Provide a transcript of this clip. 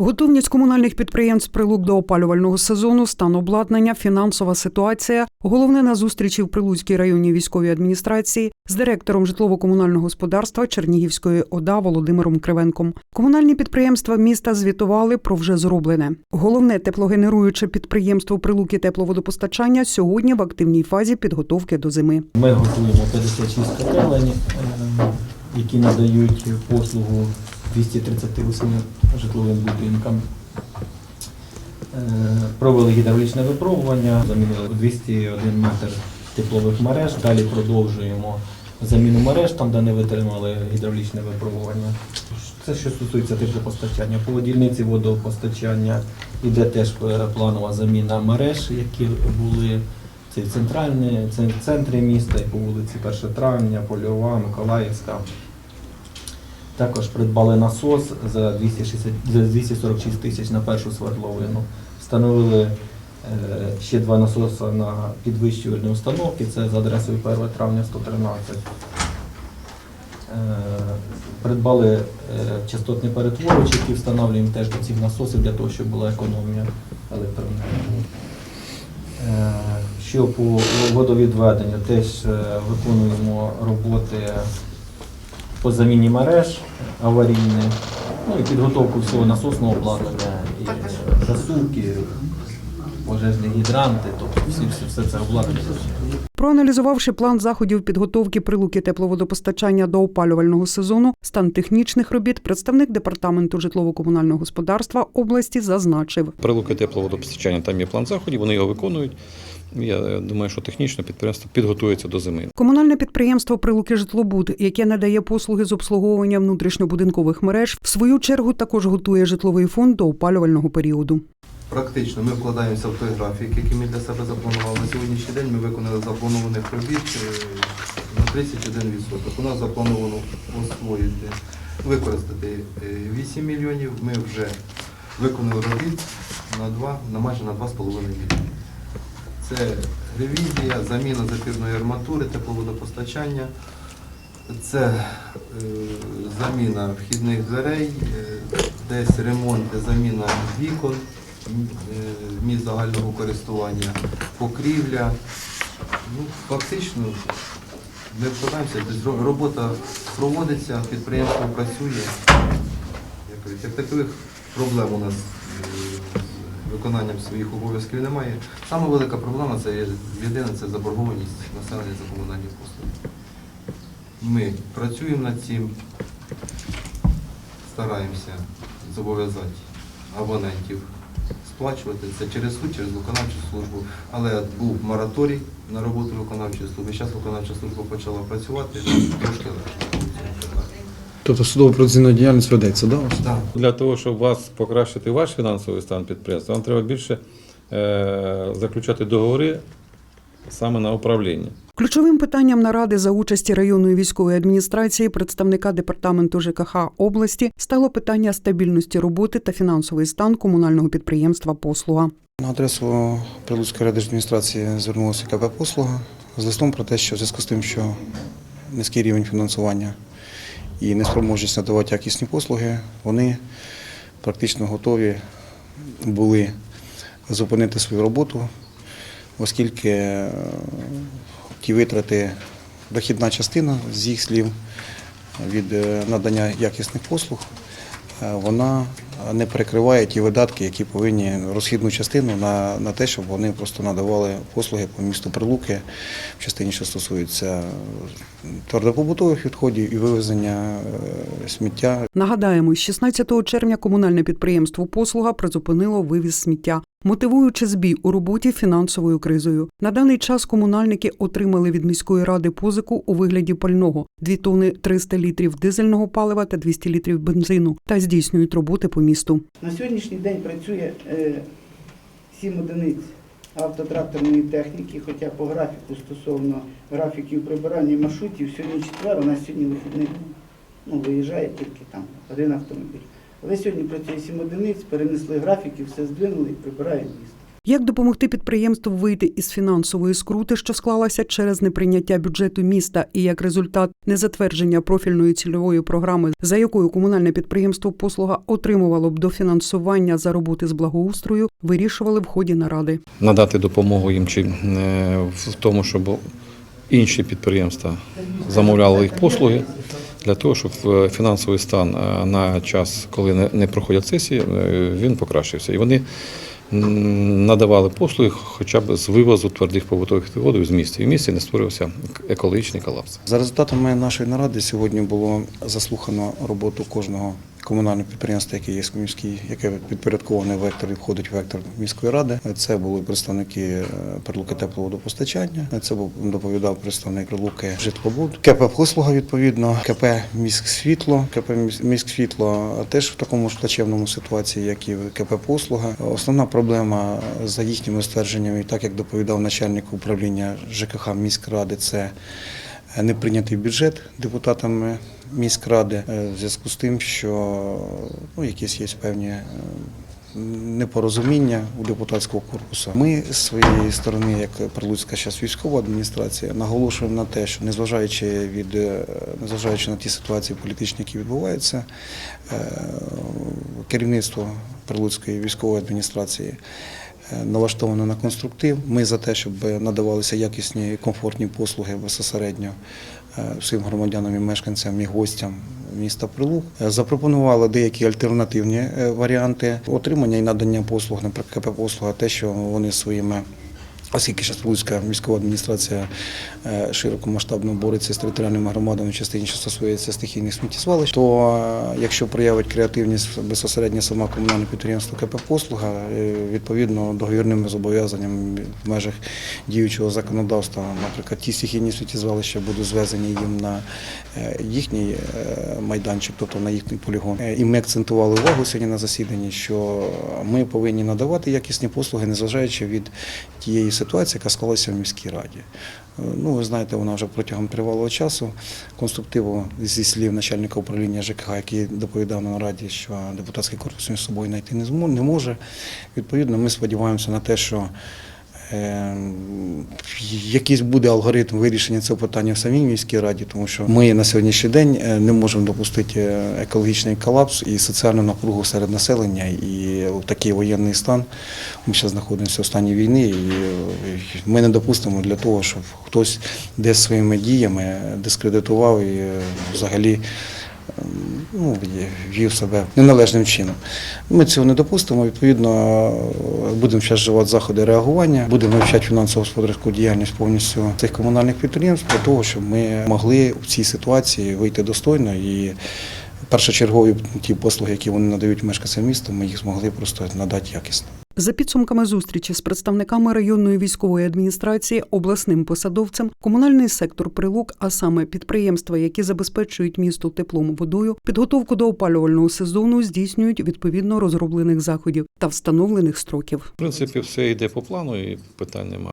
Готовність комунальних підприємств прилук до опалювального сезону, стан обладнання, фінансова ситуація. Головне на зустрічі в Прилуцькій районній військовій адміністрації з директором житлово-комунального господарства Чернігівської ОДА Володимиром Кривенком. Комунальні підприємства міста звітували про вже зроблене. Головне теплогенеруюче підприємство Прилуки тепловодопостачання сьогодні в активній фазі підготовки до зими. Ми готуємо 56 котелень, е, які надають послугу 238 житловим будинкам. Е, Провели гідравлічне випробування, замінили 201 метр теплових мереж. Далі продовжуємо заміну мереж, там, де не витримали гідравлічне випробування. Це що стосується теплопостачання. По дільниці водопостачання йде теж е, планова заміна мереж, які були це центральні, це в центрі міста, і по вулиці 1 травня, Польова, Миколаївська. Також придбали насос за 260, за 246 тисяч на першу свердловину. Встановили е, ще два насоси на підвищувальні установки, це за адресою 1 травня 113. Е, Придбали е, частотний перетворювач, який встановлюємо теж до цих насосів для того, щоб була економія електроенергії. Що по водовідведенню, теж виконуємо роботи по заміні мереж аварійних, ну і підготовку всього насосного обладнання, і засувки, пожежні гідранти, тобто всі, всі, все це обладнання. Проаналізувавши план заходів підготовки прилуки тепловодопостачання до опалювального сезону, стан технічних робіт, представник департаменту житлово-комунального господарства області зазначив. Прилуки тепловодопостачання, там є план заходів, вони його виконують. Я думаю, що технічно підприємство підготується до зими. Комунальне підприємство Прилуки Житлобуд, яке надає послуги з обслуговування внутрішньобудинкових мереж, в свою чергу також готує житловий фонд до опалювального періоду. Практично ми вкладаємося в той графік, який ми для себе запланували. На сьогоднішній день ми виконали запланованих робіт е, на 31%. У нас заплановано освоїти, використати е, 8 мільйонів. Ми вже виконали робіт на 2, на майже на 2,5 мільйони. Це ревізія, заміна запірної арматури, тепловодопостачання. Це е, заміна вхідних дверей, е, десь ремонт, заміна вікон, е, місць загального користування, покрівля. Ну, фактично, ми вкладаємося, тобто робота проводиться, підприємство працює. Як таких проблем у нас е, з виконанням своїх обов'язків немає. Саме велика проблема це єдина це заборгованість населення за комунальні послуги. Ми працюємо над цим, стараємося зобов'язати абонентів сплачувати це через суд, через виконавчу службу. Але був мораторій на роботу виконавчої служби. Зараз виконавча служба почала працювати, трошки легше. Тобто судово процесуальна діяльність ведеться, да? Так. Для того, щоб вас покращити ваш фінансовий стан підприємства, вам треба більше е, заключати договори саме на управління. Ключовим питанням наради за участі районної військової адміністрації представника департаменту ЖКХ області стало питання стабільності роботи та фінансовий стан комунального підприємства Послуга. На адресу Прилуцької райдержадміністрації звернулася КП «Послуга» з листом про те, що в зв'язку з тим, що низький рівень фінансування і неспроможність надавати якісні послуги, вони практично готові були зупинити свою роботу, оскільки ті витрати, дохідна частина з їх слів від е, надання якісних послуг, е, вона не перекриває ті видатки, які повинні розхідну частину на, на те, щоб вони просто надавали послуги по місту Прилуки в частині, що стосується твердопобутових відходів і вивезення е, сміття Нагадаємо, з 16 червня комунальне підприємство Послуга призупинило вивіз сміття, мотивуючи збій у роботі фінансовою кризою. На даний час комунальники отримали від міської ради позику у вигляді пального 2 тонни 300 літрів дизельного палива та 200 літрів бензину та здійснюють роботи по місту. На сьогоднішній день працює сім 7 одиниць автотракторної техніки, хоча по графіку стосовно графіків прибирання маршрутів, сьогодні четвер, у нас сьогодні вихідний. Ну, виїжджає тільки там один автомобіль. Але сьогодні працює 7 одиниць, перенесли графіки, все здвинули і прибирають місто. Як допомогти підприємству вийти із фінансової скрути, що склалася через неприйняття бюджету міста, і як результат незатвердження профільної цільової програми, за якою комунальне підприємство послуга отримувало б дофінансування за роботи з благоустрою, вирішували в ході наради. надати допомогу їм чи е, в тому, щоб інші підприємства замовляли їх послуги для того, щоб е, фінансовий стан е, на час, коли не- проходять сесії, він покращився. І вони надавали послуги хоча б з вивозу твердих побутових відходів з міста. І в місті не створився екологічний колапс. За результатами нашої наради сьогодні було заслухано роботу кожного комунального підприємства, яке є в міській, яке підпорядковане вектор і входить в вектор міської ради. Це були представники е, Прилуки тепловодопостачання. Це був доповідав представник Прилуки житлобуд, КП послуга відповідно, КП міськсвітло, КП «Міс- міськсвітло теж в такому ж плачевному ситуації, як і КП послуга. Основна проблема за їхніми ствердженнями, і так як доповідав начальник управління ЖКХ міськради, це не прийнятий бюджет депутатами міськради е, в зв'язку з тим, що ну, якісь є певні е, непорозуміння у депутатського корпусу. Ми з своєї сторони, як Прилуцька зараз військова адміністрація, наголошуємо на те, що незважаючи від е, незважаючи на ті ситуації політичні, які відбуваються, керівництво Прилуцької військової адміністрації налаштовано на конструктив. Ми за те, щоб надавалися якісні і комфортні послуги безпосередньо е, всім громадянам і мешканцям і гостям міста Прилук. Е, Запропонували деякі альтернативні е, варіанти отримання і надання послуг, наприклад, КП послуга, те, що вони своїми Оскільки Прилуцька міськова адміністрація е, широкомасштабно бореться з територіальними громадами в частині, що стосується стихійних сміттєзвалищ, то е, якщо проявить креативність безпосередньо сама комунальне підприємство КП Послуга, е, відповідно договірними зобов'язаннями в межах діючого законодавства, наприклад, ті стихійні сміттєзвалища будуть звезені їм на їхній майданчик, тобто на їхній полігон. І ми акцентували увагу сьогодні на засіданні, що ми повинні надавати якісні послуги, незважаючи від тієї ситуації, яка склалася в міській раді. Е, Ну, ви знаєте, вона вже протягом тривалого часу конструктиву зі слів начальника управління ЖКХ, який доповідав на раді, що депутатський корпус між собою знайти не може. Відповідно, ми сподіваємося на те, що якийсь буде алгоритм вирішення цього питання в самій міській раді, тому що ми на сьогоднішній день е, не можемо допустити е, екологічний колапс і соціальну напругу серед населення. І такий воєнний стан ми зараз знаходимося в стані війни, і е, ми не допустимо для того, щоб хтось десь своїми діями дискредитував і взагалі ну, вів себе неналежним чином. Ми цього не допустимо. Відповідно, будемо зараз вживати заходи реагування, будемо вивчати фінансово-господарську діяльність повністю цих комунальних підприємств для того, щоб ми могли в цій ситуації вийти достойно і першочергові ті послуги, які вони надають мешканцям міста, ми їх змогли просто надати якісно. За підсумками зустрічі з представниками районної військової адміністрації, обласним посадовцем, комунальний сектор прилук, а саме підприємства, які забезпечують місто теплом водою, підготовку до опалювального сезону здійснюють відповідно розроблених заходів та встановлених строків. В принципі, все йде по плану і питань немає.